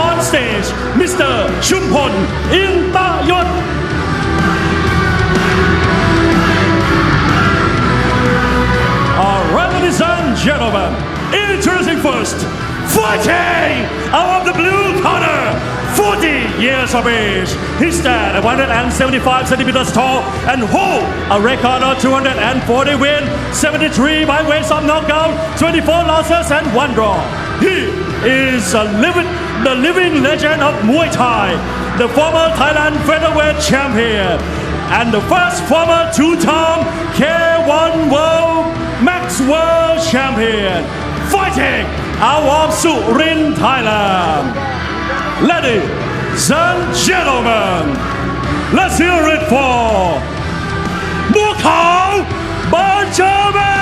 on stage, Mr. Chumpon Intayot. Ladies and gentlemen, introducing first, fighting out of the blue corner, 40 years of age. He stands at 175 centimeters tall and hold a record of 240 wins, 73 by ways of knockout, 24 losses and one draw. He is a living, the living legend of Muay Thai, the former Thailand featherweight champion, and the first former two-time K1 World Max World Champion, fighting out of Surin, Thailand. Ladies and gentlemen, let's hear it for Mukau Benjamin!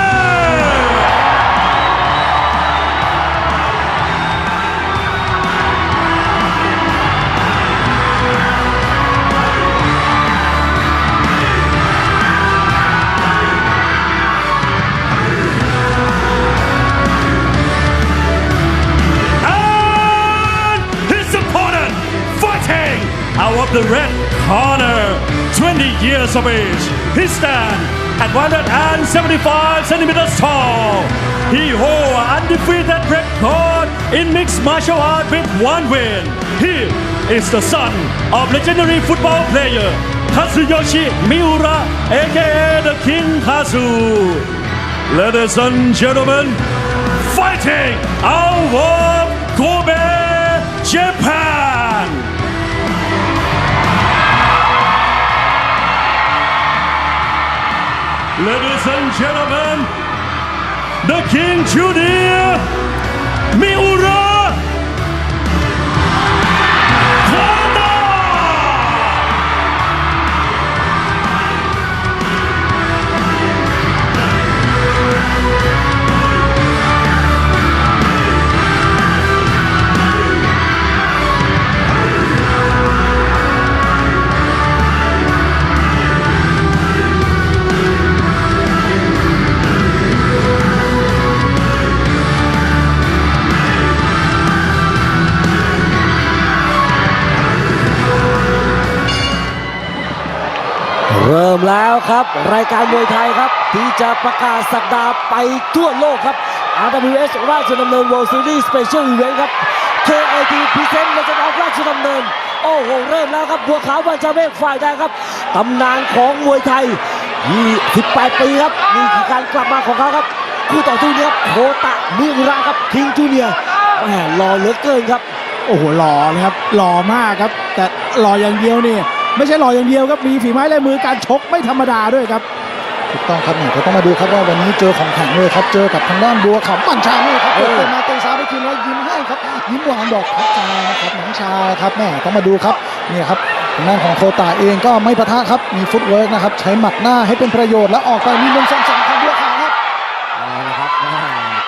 Of age. He stands at 175 centimeters tall. He holds an undefeated record in mixed martial art with one win. He is the son of legendary football player Kazuyoshi Miura, aka the King Kazu. Ladies and gentlemen, fighting our Kobe, Japan. Ladies and gentlemen, the King Junior Miura แล้วครับ รายการมวยไทยครับ ที่จะประกาศสักดาห์ไปทั่วโลกครับ RWS ราชดำเนิน World Series Special Event ครับ KIT Present ในจังหวัดราชดำเนิน โอ้โห เริ่มแล้วครับ บัวขาววันชาเมฆฝ่ายแดงครับตำนานของมวยไทย 28 ปีครับนี่คือการกลับมาของเขาครับ คู่ต่อสู้นี้ครับโคตะมิราครับคิงจูเนียร์แหมรอเหลือเกินครับ โอ้โหหล่อเลยครับหล่อมากครับ แต่หล่ออย่างเดียวนี่ ไม่ใช่หล่ออย่างเดียวครับมีฝีไม้ลายมือการชกไม่ธรรมดาด้วยครับถูกต้องครับเนี่ยก็ต้องมาดูครับว่าวันนี้เจอของแข็งเลยครับ เจอกับทางด้านบัวขาวปั่นชานี่ครับเออเปิดมาเตะซ้ายไปคืนแล้วยิ้มให้ครับ ยิ้มหวานดอกพักจานะครับน้องชายครับแม่ต้องมาดูครับเนี่ยครับทางด้านของโคตาเองก็ไม่ปะทะครับมีฟุตเวิร์กนะครับใช้หมัดหน้าให้เป็นประโยชน์แล้วออกไปมีนมสองสามของบัวขาวครับเอาละครับแม่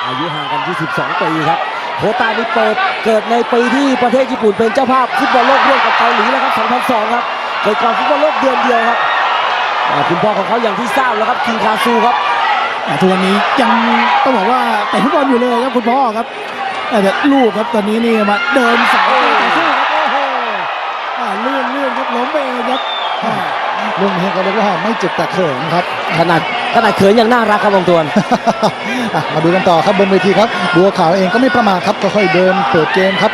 อายุห่างกัน 22 ปีครับโคตานี่เปิดเกิดในปีที่ประเทศญี่ปุ่นเป็นเจ้าภาพฟุตบอลโลกร่วมกับเกาหลีแล้วครับ 2002 ครับ เกิดก่อนฟุตบอลโลกเดือนเดียวครับอ่าคุณพ่อของเขาอย่างที่ทราบแล้วครับคิงคาซูครับอ่าทุกวันนี้ยังต้องบอกว่าเตะฟุตบอลอยู่เลยครับคุณพ่อครับแต่ลูกครับตอนนี้นี่มาเดินสายต่อสู้ครับโอ้โหอ่าเลื่อนเลื่อนครับล้มไปเองครับอ่าเรื่องนี้ก็เรียกว่าไม่เจ็บแต่เขินครับขนาดขนาดเขินยังน่ารักครับวงตวนอะมาดูกันต่อครับบนเวทีครับบัวขาวเองก็ไม่ประมาทครับค่อยๆเดินเปิดเกมครับ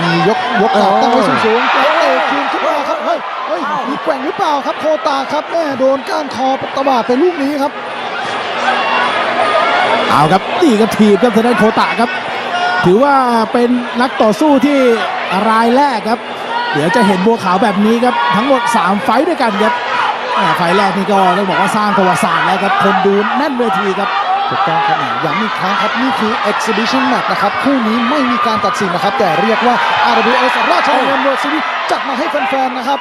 มียกยกขาอ๋อตั้งไว้สูงๆเตะคืนขึ้นมาครับ เฮ้ยเฮ้ยมีแกว่งหรือเปล่าครับโคตาครับแม่โดนก้านคอตะบาดไปลูกนี้ครับ เอาครับนี่ก็ถีบครับทางด้านโคตะครับ ถือว่าเป็นนักต่อสู้ที่รายแรกครับ เดี๋ยวจะเห็นบัวขาวแบบนี้ครับ ทั้งหมด 3 ไฟต์ด้วยกันครับอ่าไฟล์แรกนี่ก็ต้องบอกว่าสร้างประวัติศาสตร์แล้วครับคนดูแน่นเวทีครับถูกต้องครับแหมย้ำอีกครั้งครับ นี่คือ exhibition match นะครับ คู่นี้ไม่มีการตัดสินนะครับ แต่เรียกว่า RWS ราชดำเนิน World Series จัดมาให้แฟน ๆ นะครับ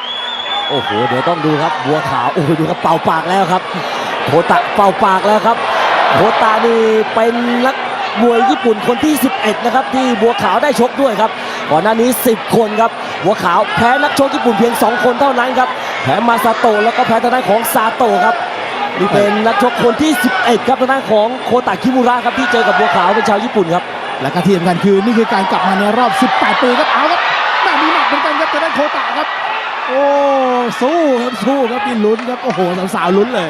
โอ้โห เดี๋ยวต้องดูครับ บัวขาว โอ้โห ดูครับเป่าปากแล้วครับโคตะเป่าปากแล้วครับโคตะนี่เป็นนักมวยญี่ปุ่นคนที่ 11 นะครับ ที่บัวขาวได้ชกด้วยครับ ก่อนหน้านี้ 10 คนครับ บัวขาวแพ้นักชกญี่ปุ่นเพียง 2 คนเท่านั้นครับ แพ้มาซาโตะแล้วก็แพ้ทางด้านของซาโตะครับ นี่เป็นนักชกคนที่ 11 ครับทางด้านของโคตะคิมุระครับที่เจอกับบัวขาวเป็นชาวญี่ปุ่นครับ และก็ที่สำคัญคือนี่คือการกลับมาในรอบ 18 ปีครับ เอาครับแม่มีหนักเหมือนกันครับจะได้โคตะครับโอ้ สู้ครับสู้ครับนี่ลุ้นครับโอ้โหสาวๆลุ้นเลย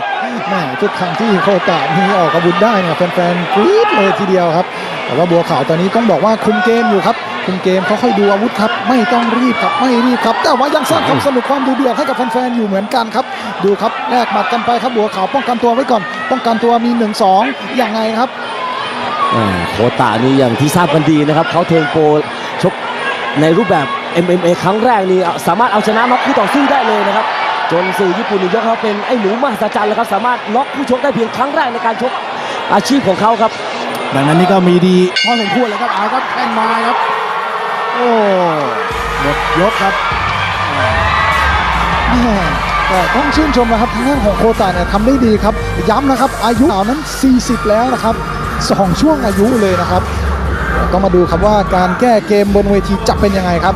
แม่ทุกครั้งที่โคตะมีออกอาวุธได้เนี่ยแฟนๆกรี๊ดเลยทีเดียวครับ แต่ว่าบัวขาวตอนนี้ต้องบอกว่าคุมเกมอยู่ครับ คุมเกมค่อยๆดูอาวุธครับ ไม่ต้องรีบครับไม่รีบครับ แต่ว่ายังสร้างความสนุกความดูเดือดให้กับแฟนๆอยู่เหมือนกันครับ ดูครับแลกหมัดกันไปครับบัวขาวป้องกันตัวไว้ก่อน ป้องกันตัวมี1นสองยังไงครับอ่าโคตานี่อย่างที่ทราบกันดีนะครับเขาเทิร์นโปรชกในรูปแบบ MMA ครั้งแรกนี่สามารถเอาชนะน็อกคู่ต่อสู้ได้เลยนะครับ จนสื่อญี่ปุ่นนี่ยกเขาเป็นไอ้หนูมหัศจรรย์แล้วครับ สามารถน็อกผู้ชกได้เพียงครั้งแรกในการชกอาชีพของเขาครับ ดังนั้นนี่ก็มีดีพอสมควรเลยครับเอาครับแข้งมาครับ โอ้หมดยกครับแม่แต่ต้องชื่นชมนะครับทางด้านของโคตาเนี่ยทำได้ดีครับ ย้ำนะครับ อายุสาวนั้น 40 แล้วนะครับสองช่วงอายุเลยนะครับต้องมาดูครับว่าการแก้เกมบนเวทีจะเป็นยังไงครับ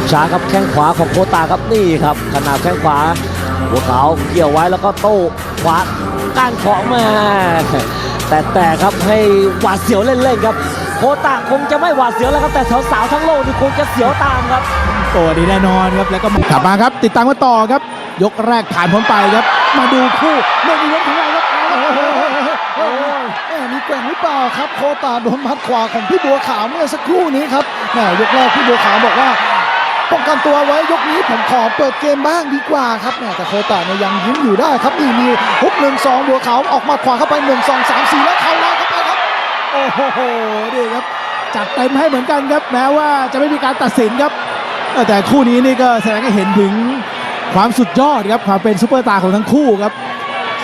ดูภาพช้าครับแข้งขวาของโคตาครับนี่ครับขนาดแข้งขวาหัวขาวเกี่ยวไว้แล้วก็โต้ขวาก้านของมาแต่แต่ครับให้หวาดเสียวเล่นๆครับโคตาคงจะไม่หวาดเสียวแล้วครับแต่สาวๆทั้งโลกนี่คงจะเสียวตามครับตัวดีแน่นอนครับแล้วก็กลับมาครับ ติดตามกันต่อครับ ยกแรกผ่านพ้นไปครับ มาดูคู่เรื่องนี้ของเราครับเอาละโอ้โหแม่มีแกว่งหรือเปล่าครับ โคตาโดนมัดขวาของพี่บัวขาวเมื่อสักครู่นี้ครับแม่ยกแรกพี่บัวขาวบอกว่า ป้องกันตัวไว้ยกนี้ผมขอเปิดเกมบ้างดีกว่าครับแม่แต่โคตาเนี่ยยังยิ้มอยู่ได้ครับนี่มีฮุกหนึ่งสองบัวขาวออกมาขวาเข้าไปหนึ่งสองสามสี่แล้วเข่าลอยเข้าไปครับโอ้โหนี่ครับจัดเต็มให้เหมือนกันครับแม้ว่าจะไม่มีการตัดสินครับ แต่คู่นี้นี่ก็แสดงให้เห็นถึงความสุดยอดครับความเป็นซูเปอร์ตาร์ของทั้งคู่ครับ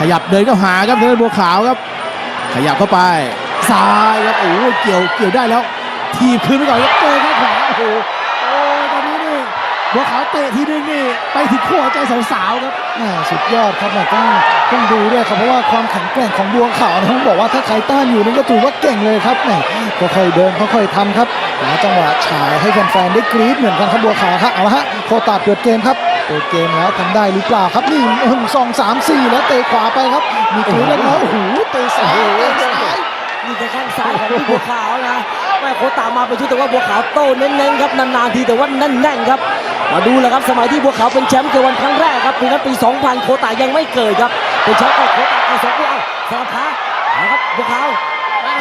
ขยับเดินเข้าหาครับเดินบัวขาวครับ ขยับเข้าไปซ้ายครับโอ้โหเกี่ยวเกี่ยวได้แล้ว ทีบคืนไปก่อนครับเจอแค่ขวาโอ้โหโอ้ยตอนนี้นี่ บัวขาวเตะทีนึงนี่ไปถึงขั้วหัวใจสาวๆครับแม่สุดยอดครับแม่ต้องต้องดูด้วยครับเพราะว่าความแข็งแกร่งของบัวขาวนะต้องบอกว่าถ้าใครต้านอยู่นี่ก็ถือว่าเก่งเลยครับแม่ค่อยๆเดินค่อยๆทำครับหาจังหวะฉายให้แฟนๆได้กรี๊ดเหมือนกันครับบัวขาวครับเอาละฮะโคตาเปิดเกมครับเปิดเกมแล้วทำได้หรือเปล่าครับนี่หนึ่งสองสามสี่แล้วเตะขวาไปครับ มีกรี๊ดแล้วนะโอ้โหเตะซ้ายเตะซ้ายนี่คือแข้งซ้ายของพี่บัวขาวนะแม่โคตามาเป็นชุดแต่ว่าบัวขาวโต้เน้นๆครับนานๆทีแต่ว่าแน่นๆครับ มาดูแหละครับสมัยที่บัวขาวเป็นแชมป์เกวันครั้งแรกครับปีนั้นปี 2000 โคตายังไม่เกิดครับเป็นแชมป์กับโคตาเอาสองคู่เอาสลับขาเอาครับบัวขาวแม่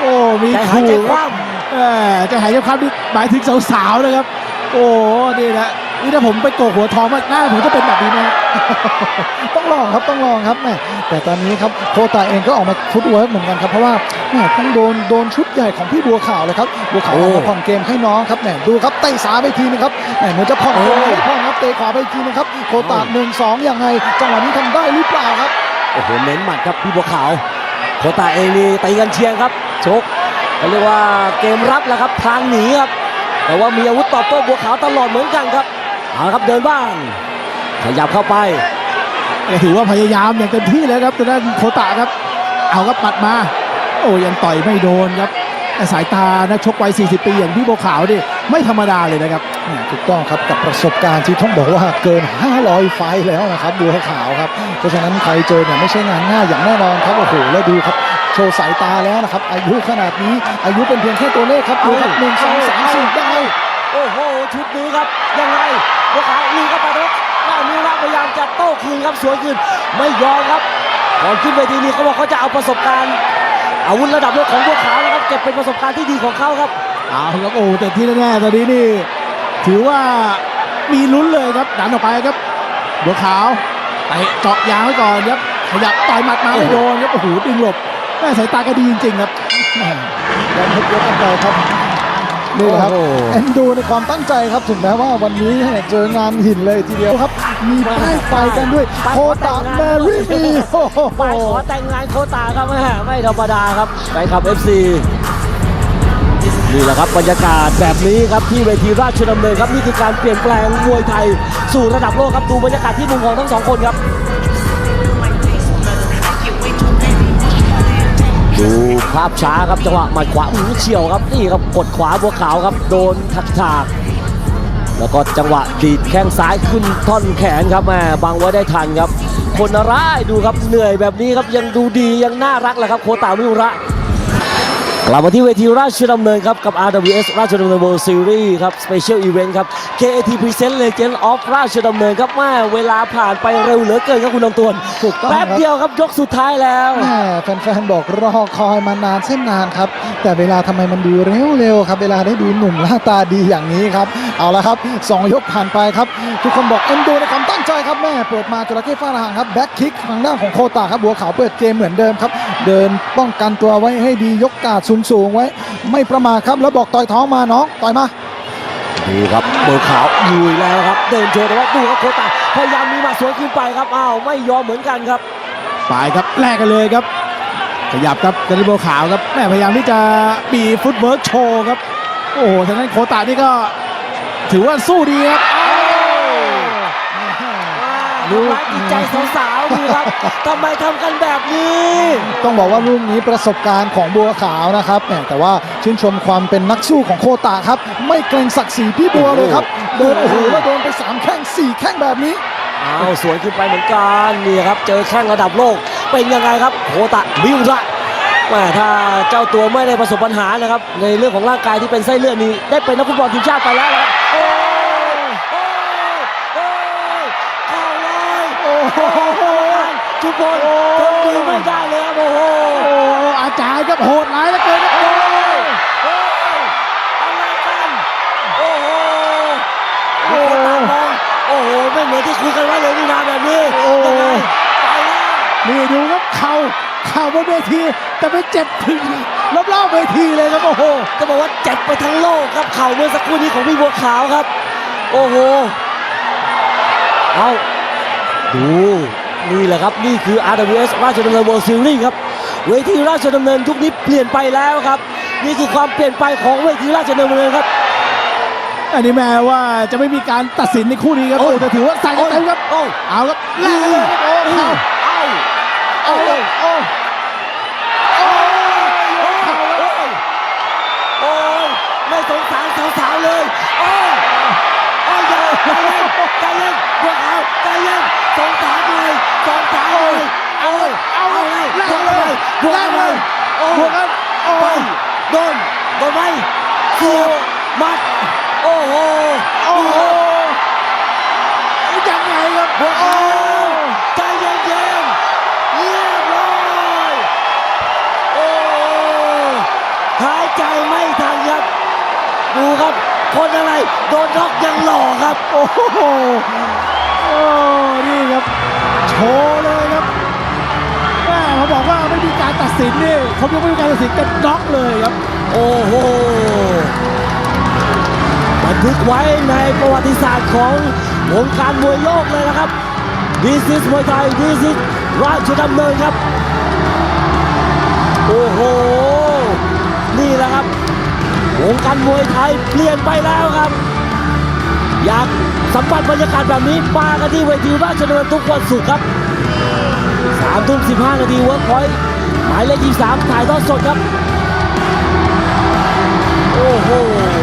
โอ้มีใจหายใจขู่คคว่รับเออใจหายใจคว่ำนี่หมายถึงสาวๆนะครับ โอ้นี่นะนี่ถ้าผมไปโกกหัวทองมากหน้าผมจะเป็นแบบนี้ไหมต้องลองครับต้องลองครับแม่แต่ตอนนี้ครับโคตาเองก็ออกมาฟุตเวิร์กเหมือนกันครับเพราะว่าแม่ต้องโดนโดนชุดใหญ่ของพี่บัวขาวเลยครับบัวขาวออกมาผ่อนเกมให้น้องครับแม่ดูครับเตะซ้ายไปทีนึงครับแม่เหมือนจะผ่อนเกมไม่ผ่อนครับเตะขวาไปทีนึงครับโคตาหนึ่งสองยังไงจังหวะนี้ทำได้หรือเปล่าครับโอ้โหเน้นหมัดครับพี่บัวขาวโคตาเองนี่ตีกันเชียงครับชกเขาเรียกว่าเกมรับแหละครับทางหนีครับ แต่ว่ามีอาวุธตอบโต้บัวขาวตลอดเหมือนกันครับเอาละครับเดินบ้างขยับเข้าไปก็ถือว่าพยายามอย่างเต็มที่แล้วครับแต่ด้านโคตะครับ เอาครับปัดมา โอ้ยังต่อยไม่โดนครับแต่สายตานักชกวัย 40 ปีอย่างพี่บัวขาวนี่ไม่ธรรมดาเลยนะครับถูกต้องครับกับประสบการณ์ที่ต้องบอกว่าเกิน 500 ไฟล์แล้วนะครับบัวขาวครับ เพราะฉะนั้นใครเจอเนี่ยไม่ใช่งานง่ายอย่างแน่นอนครับโอ้โหแล้วดูครับ โชว์สายตาแล้วนะครับ อายุขนาดนี้อายุเป็นเพียงแค่ตัวเลขครับดูครับหนึ่งสองสามสี่ได้โอ้โหชุดนี้ครับ ยังไงบัวขาวลุยเข้าไปครับหน้ามิวระพยายามจะโต้คืนครับสวยคืนไม่ยอมครับก่อนขึ้นเวทีนี้เขาบอกเขาจะเอาประสบการณ์ อาวุธระดับโลกของบัวขาวนะครับเก็บเป็นประสบการณ์ที่ดีของเขาครับเอาครับโอ้แต่ที่แน่ๆตอนนี้นี่ถือว่ามีลุ้นเลยครับดันออกไปครับบัวขาวเตะเจาะยางไว้ก่อนครับขยับต่อยหมัดมาไม่โดนครับโอ้โหดึงหลบ แม่สายตาก็ดีจริงๆครับยังทุกยกกันไปครับนี่แหละครับโอ้โหเอ็นดูในความตั้งใจครับถึงแม้ว่าวันนี้เนี่ยเจองานหินเลยทีเดียวครับ มีป้ายไฟกันด้วยโคตาแมรี่มีโอ้โหไปขอแต่งงานโคตาครับแม่ไม่ธรรมดาครับไปขับ FC นี่แหละครับบรรยากาศแบบนี้ครับที่เวทีราชดำเนินครับนี่คือการเปลี่ยนแปลงมวยไทยสู่ระดับโลกครับดูบรรยากาศที่มุมของทั้งสองคนครับ ดูภาพช้าครับจังหวะหมัดขวาเฉียวครับนี่ครับกดขวาบัวขาวครับโดนถักทากแล้วก็จังหวะดีดแข้งซ้ายขึ้นท่อนแขนครับแม่บังไว้ได้ทันครับ คนร้ายดูครับเหนื่อยแบบนี้ครับยังดูดียังน่ารักแหละครับโคตามิวระ กลับมาที่เวทีราชดำเนินครับกับ RWS ราชดำเนิน World Series ครับ Special Event ครับ KAT Present Legend of ราชดำเนินครับแม่เวลาผ่านไปเร็วเหลือเกินครับคุณลำตวนถูกต้องแป๊บครับ เดียวครับยกสุดท้ายแล้วแม่แฟนๆบอกรอคอยมานานเส้นนานครับ แต่เวลาทำไมมันดูเร็วๆครับ เวลาได้ดูหนุ่มหน้าตาดีอย่างนี้ครับ เอาละครับสองยกผ่านไปครับ ทุกคนบอกเอ็นดูในความตั้งใจครับแม่เปิดมาจระเข้ฟาดหางครับแบ็คคิกทางด้านของโคตาครับบัวขาวเปิดเกมเหมือนเดิมครับ เดินป้องกันตัวไว้ให้ดียกกาดสูงๆไว้ ไม่ประมาทครับ แล้วบอกต่อยท้องมาน้องต่อยมาดูครับเบอร์ขาวลุยแล้วครับ เดินโชว์แต่ว่าดูครับโคตาพยายามมีหมาสวนขึ้นไปครับอ้าวไม่ยอมเหมือนกันครับไปครับแลกกันเลยครับ ขยับครับเดนิโบขาวครับแม่พยายามที่จะปีฟุตเวิร์กโชว์ครับ โอ้โหทางนั้นโคตานี่ก็ ถือว่าสู้ดีครับ ดูร้ายจิตใจสาวๆดูครับทำไมทำกันแบบนี้ ต้องบอกว่าลูกนี้ประสบการณ์ของบัวขาวนะครับแหมแต่ว่าชื่นชมความเป็นนักสู้ของโคตาครับ ไม่เกรงศักดิ์ศรีพี่บัวเลยครับเดินโอ้โหแล้วโดนไปสามแข้งสี่แข้งแบบนี้อ้าวสวนขึ้นไปเหมือนกันนี่ครับ เจอแข้งระดับโลกเป็นยังไงครับโคตะบิวระแม่ถ้าเจ้าตัวไม่ได้ประสบปัญหานะครับ ในเรื่องของร่างกายที่เป็นไส้เลือดนี้ได้เป็นนักฟุตบอลทีมชาติไปแล้วนะครับ ทุกคนทนดูไม่ได้เลยครับโอ้โหโอ้โหอาจารย์ครับโหดร้ายเหลือเกินครับโอ้ยโอ้ยอะไรกันโอ้โหโอ้โหโอ้โหไม่เหมือนที่คุยกันไว้เลยนี่นาแบบนี้ยังไงไปแล้วนี่ดูครับเข่าเข่าบนเวทีแต่ไปเจ็บถึงรอบๆเวทีเลยครับโอ้โหจะบอกว่าเจ็บไปทั้งโลกครับเข่าเมื่อสักครู่นี้ของพี่บัวขาวครับ โอ้โหเอาดู นี่แหละครับนี่คือ RWS ราชดำเนิน World Series ครับเวทีราชดำเนินทุกนี้เปลี่ยนไปแล้วครับ นี่คือความเปลี่ยนไปของเวทีราชดำเนินครับ อันนี้แม้ว่าจะไม่มีการตัดสินในคู่นี้ครับโอ้โอ้ยแต่ถือว่าใส่กันเต็มครับโอ้ยเอาครับแลกกันเลยครับโอ้เข่าเอาโอ้โอ้โอ้โอ้เข่าแล้วโอ้ยโอ้ยไม่สงสารสาวๆเลยโอ้ยโอ้ยอย่าใจเย็นใจเย็นบัวขาวใจเย็นสงสารเลยสงสารเลยโอ้ย เอาเลย เลย แลก บวกเลเลยยบวกแลกเลเลยยโอ้บวกกันโอ้ไปโดนโดนไหมเสียบมัดโอ้โหโอ้โหยังไงครับบวกเอาใจเย็นเย็นๆเรียบร้อยโอ้หายใจไม่ทันครับดูครับคนอะไรโดนน็อกยังหล่อครับ โอ้โหโอ้นี่ครับ โชว์เลยครับแม่เขาบอกว่าไม่มี การตัดสินนี่เขายังไม่มีการตัดสินกันน็อกเลยครับ โอ้โหบันทึกไว้ในประวัติศาสตร์ของวงการมวยโลกเลยนะครับ This is มวยไทย This is ราชดำเนินครับ โอ้โห นี่แหละครับ วงการมวยไทยเปลี่ยนไปแล้วครับ อยากสัมผัสบรรยากาศแบบนี้มากันที่เวทีราชดำเนินทุกวันศุกร์ครับสามทุ่มสิบห้านาทีเวิร์กพอยต์ หมายเลขยี่สามถ่ายทอดสดครับ โอ้โห